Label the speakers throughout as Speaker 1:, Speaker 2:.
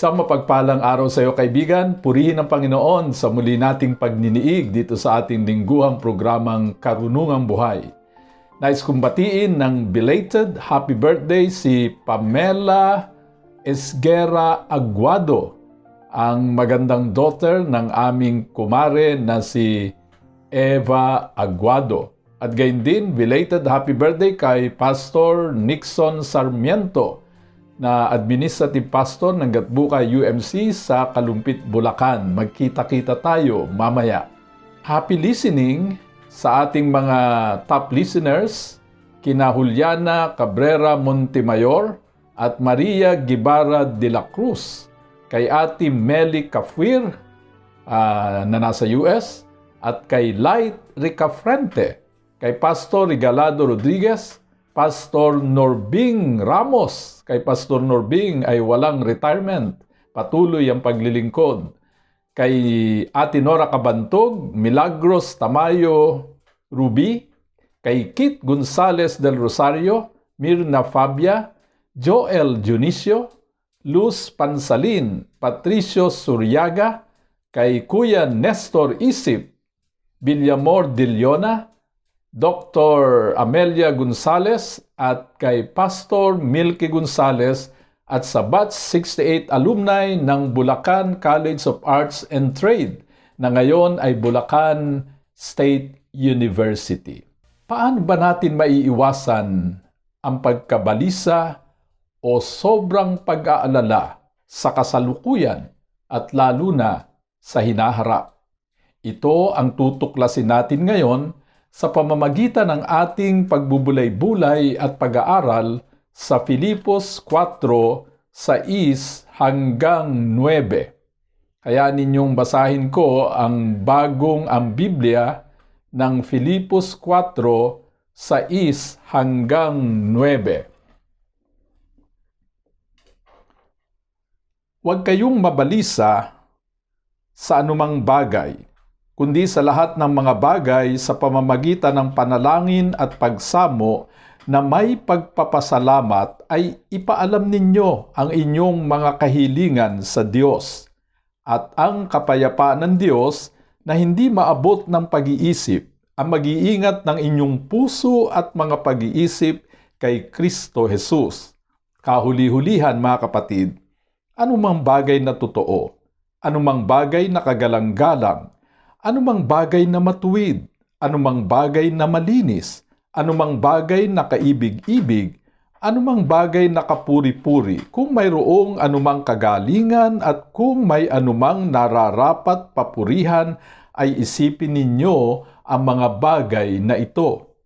Speaker 1: Isang mapagpalang araw sa iyo kaibigan, purihin ang Panginoon sa muli nating pagniniig dito sa ating lingguhang programang Karunungang Buhay. Nais kong batiin ng belated happy birthday si Pamela Esguera Aguado, ang magandang daughter ng aming kumare na si Eva Aguado. At gayon din, belated happy birthday kay Pastor Nixon Sarmiento na administrative pastor ng Gatbuka UMC sa Kalumpit, Bulacan. Magkita-kita tayo mamaya. Happy listening sa ating mga top listeners, kina Juliana Cabrera Montemayor at Maria Gibara de la Cruz, kay Ate Meli Cafwir uh, na nasa US, at kay Light Ricafrente, kay Pastor Regalado Rodriguez, Pastor Norbing Ramos, kay Pastor Norbing ay walang retirement, patuloy ang paglilingkod. Kay Ate Nora Cabantog, Milagros Tamayo Ruby, kay Kit Gonzales del Rosario, Mirna Fabia, Joel Junicio, Luz Pansalin, Patricio Suryaga, kay Kuya Nestor Isip, Villamor Diliona, Dr. Amelia Gonzales at kay Pastor Milky Gonzales at sa Batch 68 alumni ng Bulacan College of Arts and Trade na ngayon ay Bulacan State University. Paano ba natin maiiwasan ang pagkabalisa o sobrang pag-aalala sa kasalukuyan at lalo na sa hinaharap? Ito ang tutuklasin natin ngayon sa pamamagitan ng ating pagbubulay-bulay at pag-aaral sa Filipos 4 sa is hanggang 9. Kaya ninyong basahin ko ang bagong ang Biblia ng Filipos 4 sa is hanggang 9. Huwag kayong mabalisa sa anumang bagay kundi sa lahat ng mga bagay sa pamamagitan ng panalangin at pagsamo na may pagpapasalamat ay ipaalam ninyo ang inyong mga kahilingan sa Diyos at ang kapayapaan ng Diyos na hindi maabot ng pag-iisip ang mag-iingat ng inyong puso at mga pag-iisip kay Kristo Jesus. Kahuli-hulihan mga kapatid, anumang bagay na totoo, anumang bagay na kagalang-galang, anumang bagay na matuwid, anumang bagay na malinis, anumang bagay na kaibig-ibig, anumang bagay na kapuri-puri, kung mayroong anumang kagalingan at kung may anumang nararapat papurihan, ay isipin ninyo ang mga bagay na ito.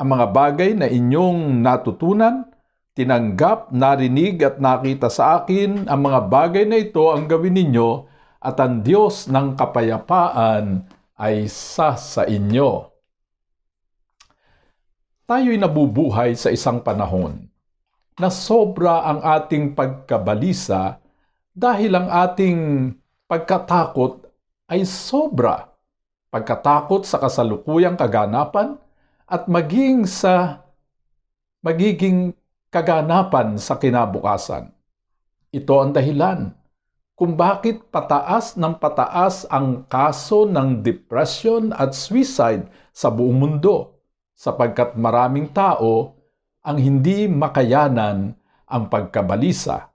Speaker 1: Ang mga bagay na inyong natutunan, tinanggap, narinig at nakita sa akin, ang mga bagay na ito ang gawin ninyo at ang Diyos ng kapayapaan ay sa sa inyo. Tayo'y nabubuhay sa isang panahon na sobra ang ating pagkabalisa dahil ang ating pagkatakot ay sobra. Pagkatakot sa kasalukuyang kaganapan at maging sa magiging kaganapan sa kinabukasan. Ito ang dahilan kung bakit pataas ng pataas ang kaso ng depression at suicide sa buong mundo sapagkat maraming tao ang hindi makayanan ang pagkabalisa.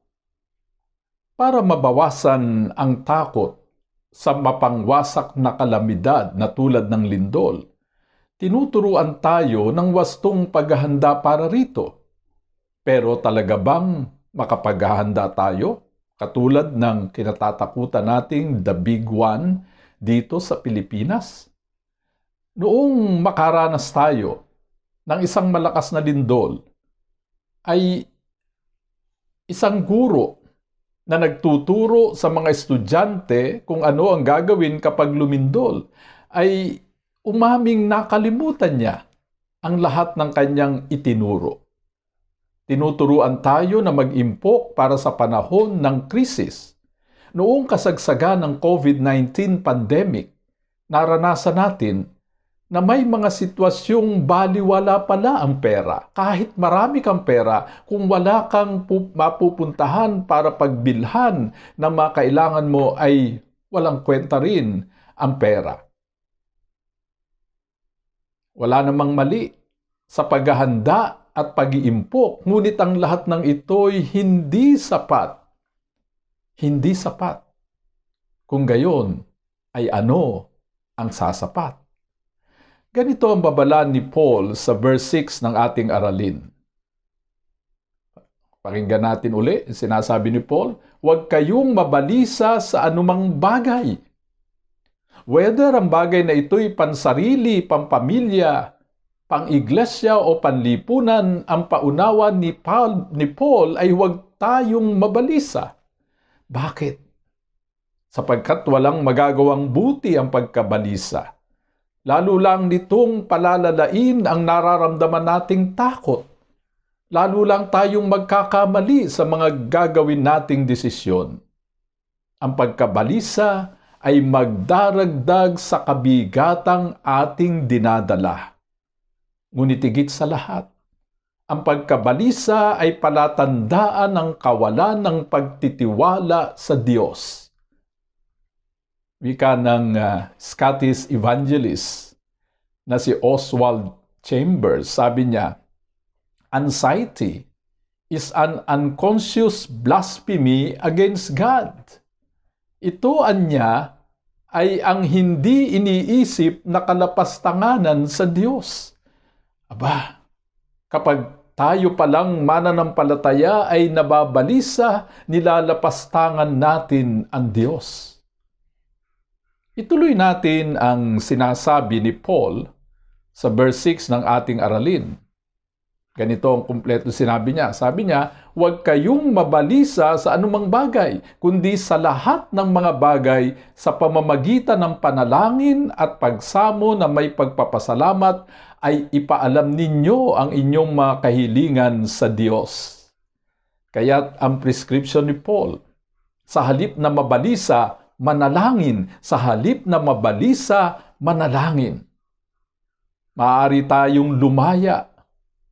Speaker 1: Para mabawasan ang takot sa mapangwasak na kalamidad na tulad ng lindol, tinuturuan tayo ng wastong paghahanda para rito. Pero talaga bang makapaghahanda tayo? Katulad ng kinatatakutan nating The Big One dito sa Pilipinas. Noong makaranas tayo ng isang malakas na lindol, ay isang guro na nagtuturo sa mga estudyante kung ano ang gagawin kapag lumindol ay umaming nakalimutan niya ang lahat ng kanyang itinuro. Tinuturuan tayo na mag-impok para sa panahon ng krisis. Noong kasagsagan ng COVID-19 pandemic, naranasan natin na may mga sitwasyong baliwala pala ang pera. Kahit marami kang pera, kung wala kang pu- mapupuntahan para pagbilhan na makailangan mo ay walang kwenta rin ang pera. Wala namang mali sa paghahanda at pag-iimpok, ngunit ang lahat ng ito'y hindi sapat. Hindi sapat. Kung gayon, ay ano ang sasapat? Ganito ang babala ni Paul sa verse 6 ng ating aralin. Pakinggan natin uli, sinasabi ni Paul, huwag kayong mabalisa sa anumang bagay. Whether ang bagay na ito'y pansarili, pampamilya, pang-iglesia o panlipunan, ang paunawa ni Paul, ni Paul ay huwag tayong mabalisa. Bakit? Sapagkat walang magagawang buti ang pagkabalisa. Lalo lang nitong palalalain ang nararamdaman nating takot. Lalo lang tayong magkakamali sa mga gagawin nating desisyon. Ang pagkabalisa ay magdaragdag sa kabigatang ating dinadala. Ngunit higit sa lahat, ang pagkabalisa ay palatandaan ng kawalan ng pagtitiwala sa Diyos. Wika ng uh, Scottish evangelist na si Oswald Chambers, sabi niya, Anxiety is an unconscious blasphemy against God. Ito anya ay ang hindi iniisip na kalapastanganan sa Diyos. Aba, kapag tayo palang mananampalataya ay nababalisa, nilalapastangan natin ang Diyos. Ituloy natin ang sinasabi ni Paul sa verse 6 ng ating aralin. Ganito ang kumpleto sinabi niya. Sabi niya, huwag kayong mabalisa sa anumang bagay, kundi sa lahat ng mga bagay sa pamamagitan ng panalangin at pagsamo na may pagpapasalamat ay ipaalam ninyo ang inyong mga kahilingan sa Diyos. Kaya't ang prescription ni Paul, sa halip na mabalisa, manalangin. Sa halip na mabalisa, manalangin. Maaari tayong lumaya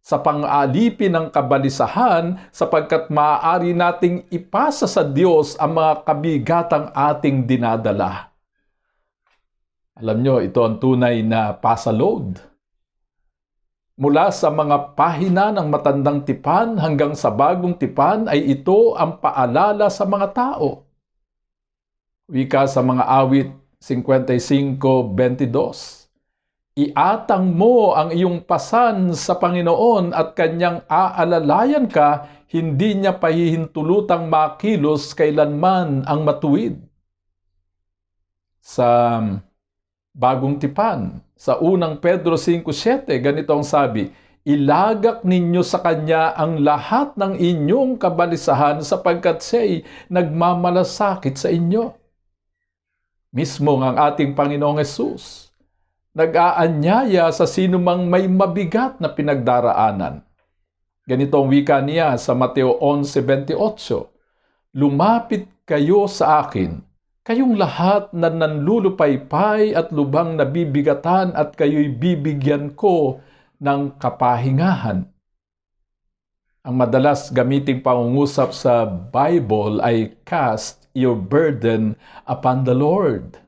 Speaker 1: sa pang-alipin ng kabalisahan sapagkat maaari nating ipasa sa Diyos ang mga kabigatang ating dinadala. Alam nyo, ito ang tunay na pasaload. Mula sa mga pahina ng matandang tipan hanggang sa bagong tipan ay ito ang paalala sa mga tao. Wika sa mga awit 55.22 Iatang mo ang iyong pasan sa Panginoon at kanyang aalalayan ka, hindi niya pahihintulutang makilos kailanman ang matuwid. Sa bagong tipan, sa unang Pedro 5.7, ganito ang sabi, Ilagak ninyo sa Kanya ang lahat ng inyong kabalisahan sapagkat siya'y nagmamalasakit sa inyo. Mismo ang ating Panginoong Yesus nag-aanyaya sa sinumang may mabigat na pinagdaraanan. Ganito ang wika niya sa Mateo 11.28, Lumapit kayo sa akin, kayong lahat na nanlulupaypay at lubang nabibigatan at kayo'y bibigyan ko ng kapahingahan. Ang madalas gamiting pangungusap sa Bible ay cast your burden upon the Lord.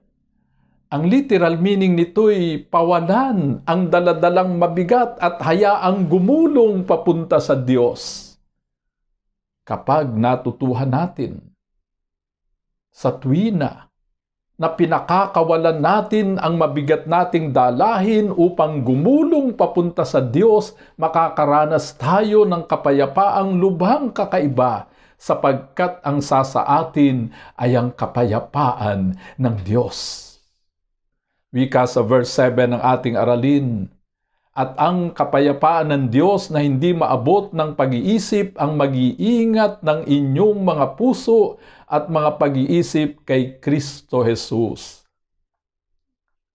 Speaker 1: Ang literal meaning nito'y pawalan ang daladalang mabigat at hayaang gumulong papunta sa Diyos. Kapag natutuhan natin sa tuwina na pinakakawalan natin ang mabigat nating dalahin upang gumulong papunta sa Diyos, makakaranas tayo ng kapayapaang lubhang kakaiba sapagkat ang sasa atin ay ang kapayapaan ng Diyos. Wika sa verse 7 ng ating aralin. At ang kapayapaan ng Diyos na hindi maabot ng pag-iisip ang mag-iingat ng inyong mga puso at mga pag-iisip kay Kristo Jesus.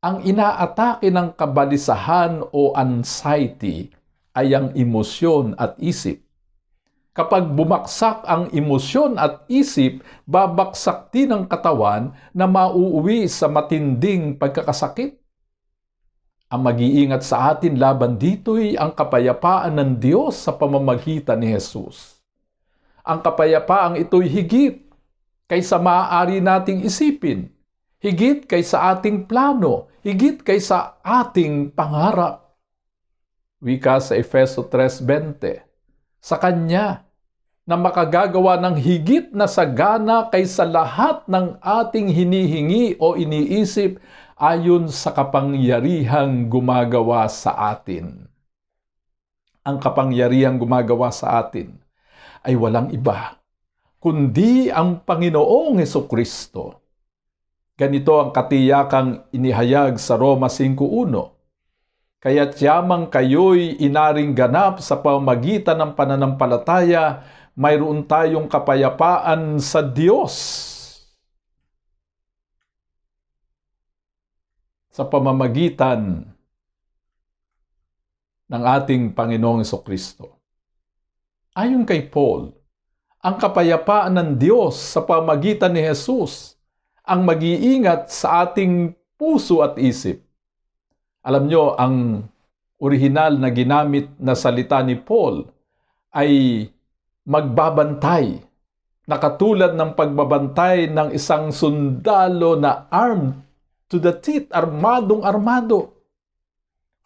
Speaker 1: Ang inaatake ng kabalisahan o anxiety ay ang emosyon at isip. Kapag bumaksak ang emosyon at isip, babaksak din ang katawan na mauuwi sa matinding pagkakasakit. Ang mag-iingat sa atin laban dito'y ang kapayapaan ng Diyos sa pamamagitan ni Jesus. Ang kapayapaang ito'y higit kaysa maaari nating isipin, higit kaysa ating plano, higit kaysa ating pangarap. Wika sa Efeso 3.20, sa Kanya na makagagawa ng higit na sagana kaysa lahat ng ating hinihingi o iniisip ayon sa kapangyarihang gumagawa sa atin. Ang kapangyarihang gumagawa sa atin ay walang iba, kundi ang Panginoong Heso Kristo. Ganito ang katiyakang inihayag sa Roma 5.1 Kaya't yamang kayo'y inaring ganap sa pamagitan ng pananampalataya, mayroon tayong kapayapaan sa Diyos. Sa pamamagitan ng ating Panginoong Kristo. Ayon kay Paul, ang kapayapaan ng Diyos sa pamagitan ni Jesus ang mag-iingat sa ating puso at isip alam nyo, ang orihinal na ginamit na salita ni Paul ay magbabantay na katulad ng pagbabantay ng isang sundalo na armed to the teeth, armadong armado,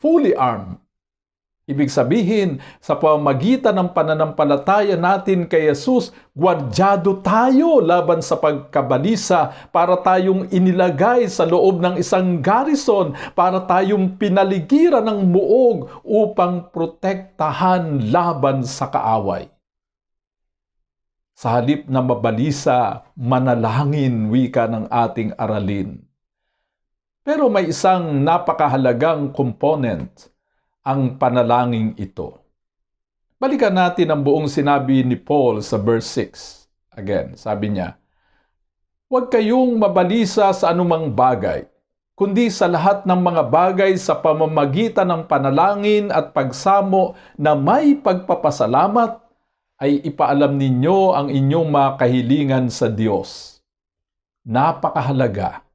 Speaker 1: fully armed. Ibig sabihin, sa pamagitan ng pananampalataya natin kay Jesus, gwardyado tayo laban sa pagkabalisa para tayong inilagay sa loob ng isang garrison, para tayong pinaligiran ng muog upang protektahan laban sa kaaway. Sa halip na mabalisa, manalangin wika ng ating aralin. Pero may isang napakahalagang component ang panalangin ito. Balikan natin ang buong sinabi ni Paul sa verse 6. Again, sabi niya, Huwag kayong mabalisa sa anumang bagay, kundi sa lahat ng mga bagay sa pamamagitan ng panalangin at pagsamo na may pagpapasalamat, ay ipaalam ninyo ang inyong mga kahilingan sa Diyos. Napakahalaga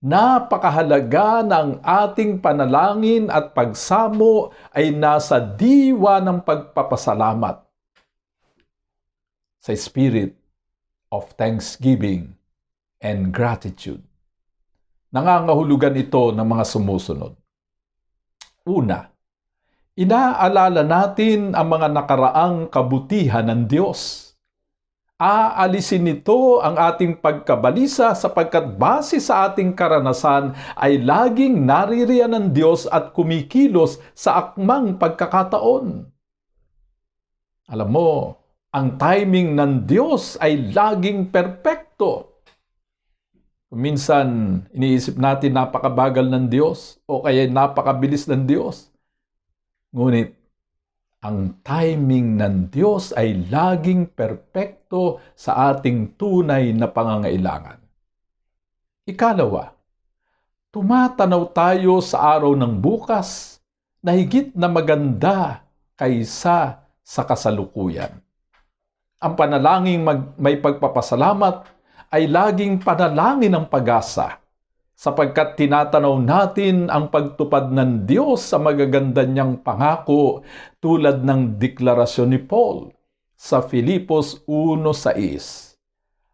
Speaker 1: Napakahalaga ng ating panalangin at pagsamo ay nasa diwa ng pagpapasalamat sa spirit of thanksgiving and gratitude. Nangangahulugan ito ng mga sumusunod. Una, inaalala natin ang mga nakaraang kabutihan ng Diyos aalisin nito ang ating pagkabalisa sapagkat base sa ating karanasan ay laging naririyan ng Diyos at kumikilos sa akmang pagkakataon. Alam mo, ang timing ng Diyos ay laging perpekto. Minsan, iniisip natin napakabagal ng Diyos o kaya napakabilis ng Diyos. Ngunit, ang timing ng Diyos ay laging perpekto sa ating tunay na pangangailangan. Ikalawa, tumatanaw tayo sa araw ng bukas na higit na maganda kaysa sa kasalukuyan. Ang panalangin may pagpapasalamat ay laging panalangin ng pag-asa sapagkat tinatanaw natin ang pagtupad ng Diyos sa magaganda niyang pangako tulad ng deklarasyon ni Paul sa Filipos 1.6.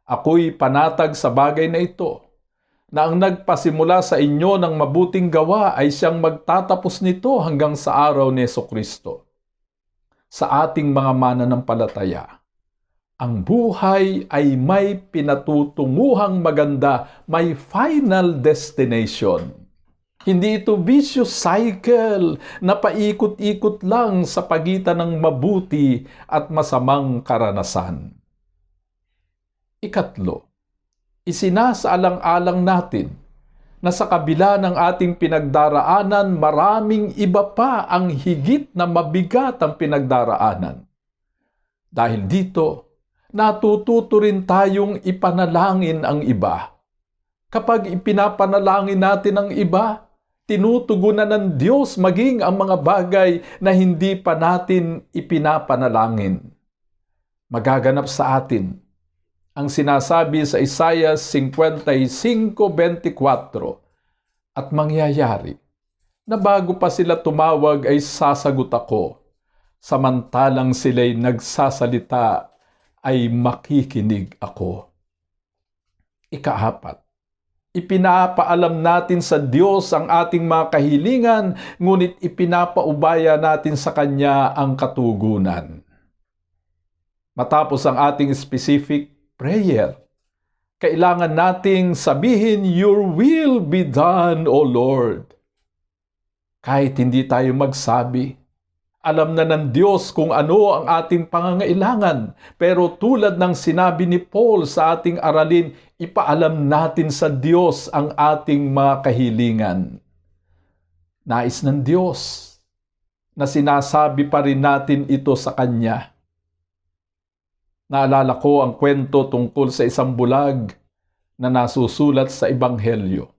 Speaker 1: Ako'y panatag sa bagay na ito, na ang nagpasimula sa inyo ng mabuting gawa ay siyang magtatapos nito hanggang sa araw ni Kristo. Sa ating mga mananampalataya, ang buhay ay may pinatutunguhang maganda, may final destination. Hindi ito vicious cycle na paikot-ikot lang sa pagitan ng mabuti at masamang karanasan. Ikatlo, isinasaalang-alang natin na sa kabila ng ating pinagdaraanan, maraming iba pa ang higit na mabigat ang pinagdaraanan. Dahil dito, natututo rin tayong ipanalangin ang iba. Kapag ipinapanalangin natin ang iba, tinutugunan ng Diyos maging ang mga bagay na hindi pa natin ipinapanalangin. Magaganap sa atin ang sinasabi sa Isaiah 55.24 at mangyayari na bago pa sila tumawag ay sasagot ako, samantalang sila'y nagsasalita ay makikinig ako. Ikaapat, ipinapaalam natin sa Diyos ang ating mga kahilingan, ngunit ipinapaubaya natin sa Kanya ang katugunan. Matapos ang ating specific prayer, kailangan nating sabihin, Your will be done, O Lord. Kahit hindi tayo magsabi, alam na ng Diyos kung ano ang ating pangangailangan. Pero tulad ng sinabi ni Paul sa ating aralin, ipaalam natin sa Diyos ang ating mga kahilingan. Nais ng Diyos na sinasabi pa rin natin ito sa Kanya. Naalala ko ang kwento tungkol sa isang bulag na nasusulat sa Ebanghelyo.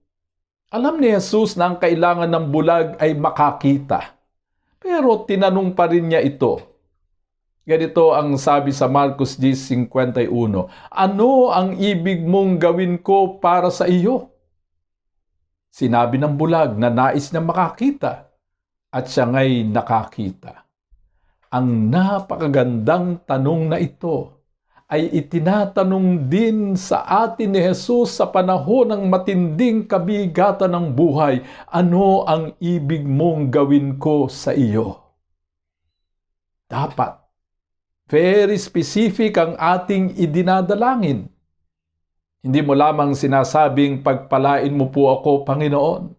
Speaker 1: Alam ni Jesus na ang kailangan ng bulag ay makakita pero tinanong pa rin niya ito. Ganito ang sabi sa Marcos 10.51, Ano ang ibig mong gawin ko para sa iyo? Sinabi ng bulag na nais niya makakita at siya ngay nakakita. Ang napakagandang tanong na ito ay itinatanong din sa atin ni Jesus sa panahon ng matinding kabigatan ng buhay, ano ang ibig mong gawin ko sa iyo? Dapat, very specific ang ating idinadalangin. Hindi mo lamang sinasabing pagpalain mo po ako, Panginoon.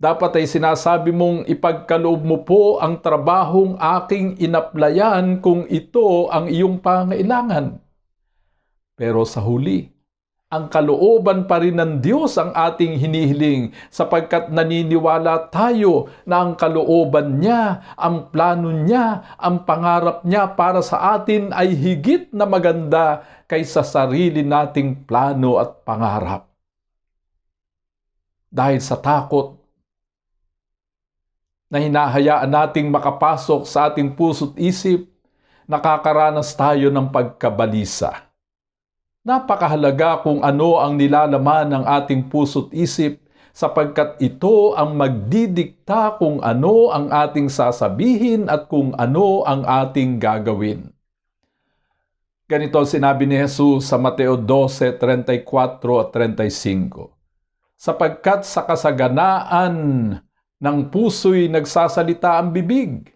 Speaker 1: Dapat ay sinasabi mong ipagkaloob mo po ang trabahong aking inaplayan kung ito ang iyong pangailangan pero sa huli, ang kalooban pa rin ng Diyos ang ating hinihiling sapagkat naniniwala tayo na ang kalooban niya, ang plano niya, ang pangarap niya para sa atin ay higit na maganda kaysa sarili nating plano at pangarap. Dahil sa takot na hinahayaan nating makapasok sa ating puso't isip, nakakaranas tayo ng pagkabalisa Napakahalaga kung ano ang nilalaman ng ating puso't isip sapagkat ito ang magdidikta kung ano ang ating sasabihin at kung ano ang ating gagawin. Ganito sinabi ni Jesus sa Mateo 12:34 at 35. Sapagkat sa kasaganaan ng puso'y nagsasalita ang bibig,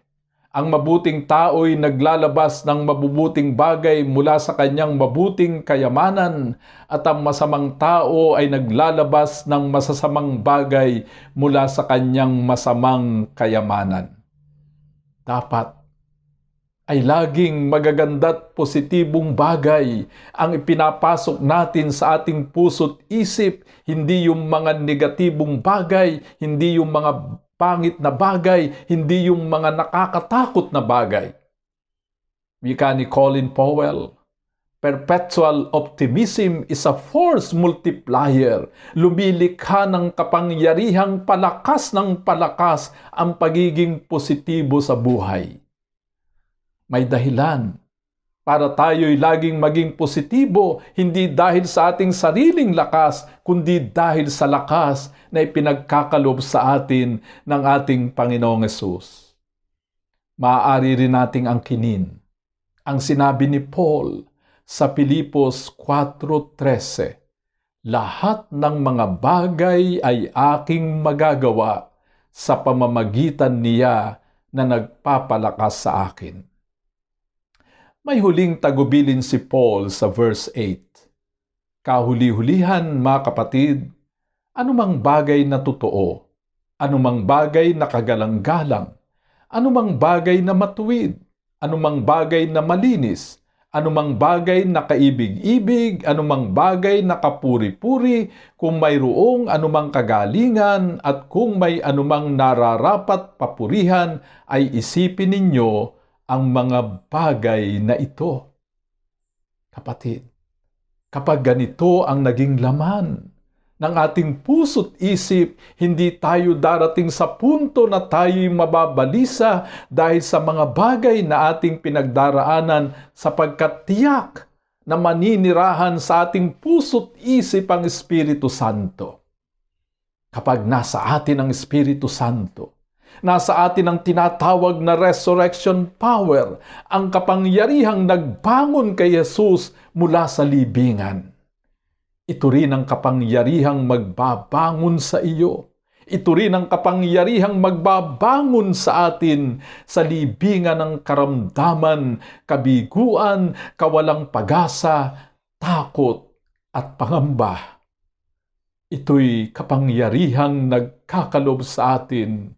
Speaker 1: ang mabuting tao'y naglalabas ng mabubuting bagay mula sa kanyang mabuting kayamanan at ang masamang tao ay naglalabas ng masasamang bagay mula sa kanyang masamang kayamanan. Dapat ay laging magaganda't positibong bagay ang ipinapasok natin sa ating puso't isip, hindi yung mga negatibong bagay, hindi yung mga pangit na bagay, hindi yung mga nakakatakot na bagay. Wika ni Colin Powell, Perpetual optimism is a force multiplier. Lumilikha ng kapangyarihang palakas ng palakas ang pagiging positibo sa buhay. May dahilan para tayo'y laging maging positibo, hindi dahil sa ating sariling lakas, kundi dahil sa lakas na ipinagkakalob sa atin ng ating Panginoong Yesus. Maaari rin nating angkinin ang sinabi ni Paul sa Pilipos 4.13, Lahat ng mga bagay ay aking magagawa sa pamamagitan niya na nagpapalakas sa akin. May huling tagubilin si Paul sa verse 8. Kahuli-hulihan, mga kapatid, anumang bagay na totoo, anumang bagay na kagalang-galang, anumang bagay na matuwid, anumang bagay na malinis, anumang bagay na kaibig-ibig, anumang bagay na kapuri-puri, kung mayroong anumang kagalingan at kung may anumang nararapat papurihan, ay isipin ninyo ang mga bagay na ito. Kapatid, kapag ganito ang naging laman ng ating puso't isip, hindi tayo darating sa punto na tayo'y mababalisa dahil sa mga bagay na ating pinagdaraanan sapagkat tiyak na maninirahan sa ating puso't isip ang Espiritu Santo. Kapag nasa atin ang Espiritu Santo, nasa atin ang tinatawag na resurrection power, ang kapangyarihang nagbangon kay Jesus mula sa libingan. Ito rin ang kapangyarihang magbabangon sa iyo. Ito rin ang kapangyarihang magbabangon sa atin sa libingan ng karamdaman, kabiguan, kawalang pag-asa, takot at pangamba. Ito'y kapangyarihang nagkakalob sa atin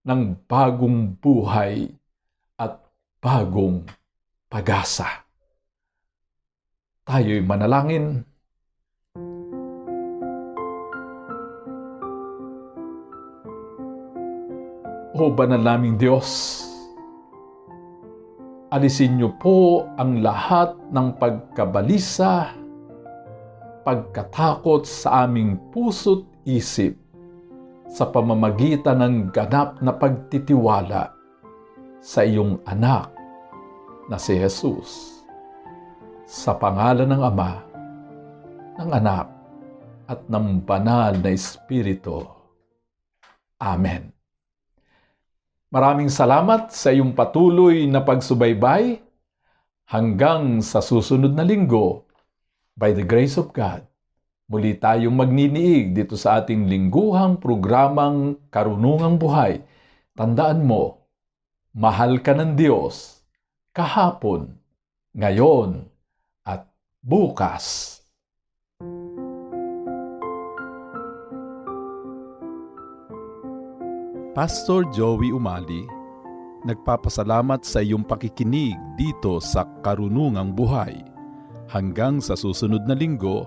Speaker 1: ng bagong buhay at bagong pag-asa. Tayo'y manalangin. O banal naming Diyos, alisin niyo po ang lahat ng pagkabalisa, pagkatakot sa aming puso't isip sa pamamagitan ng ganap na pagtitiwala sa iyong anak na si Jesus. Sa pangalan ng Ama, ng Anak, at ng Banal na Espiritu. Amen. Maraming salamat sa iyong patuloy na pagsubaybay hanggang sa susunod na linggo. By the grace of God, muli tayong magniniig dito sa ating lingguhang programang Karunungang Buhay. Tandaan mo, mahal ka ng Diyos kahapon, ngayon, at bukas.
Speaker 2: Pastor Joey Umali, nagpapasalamat sa iyong pakikinig dito sa Karunungang Buhay. Hanggang sa susunod na linggo,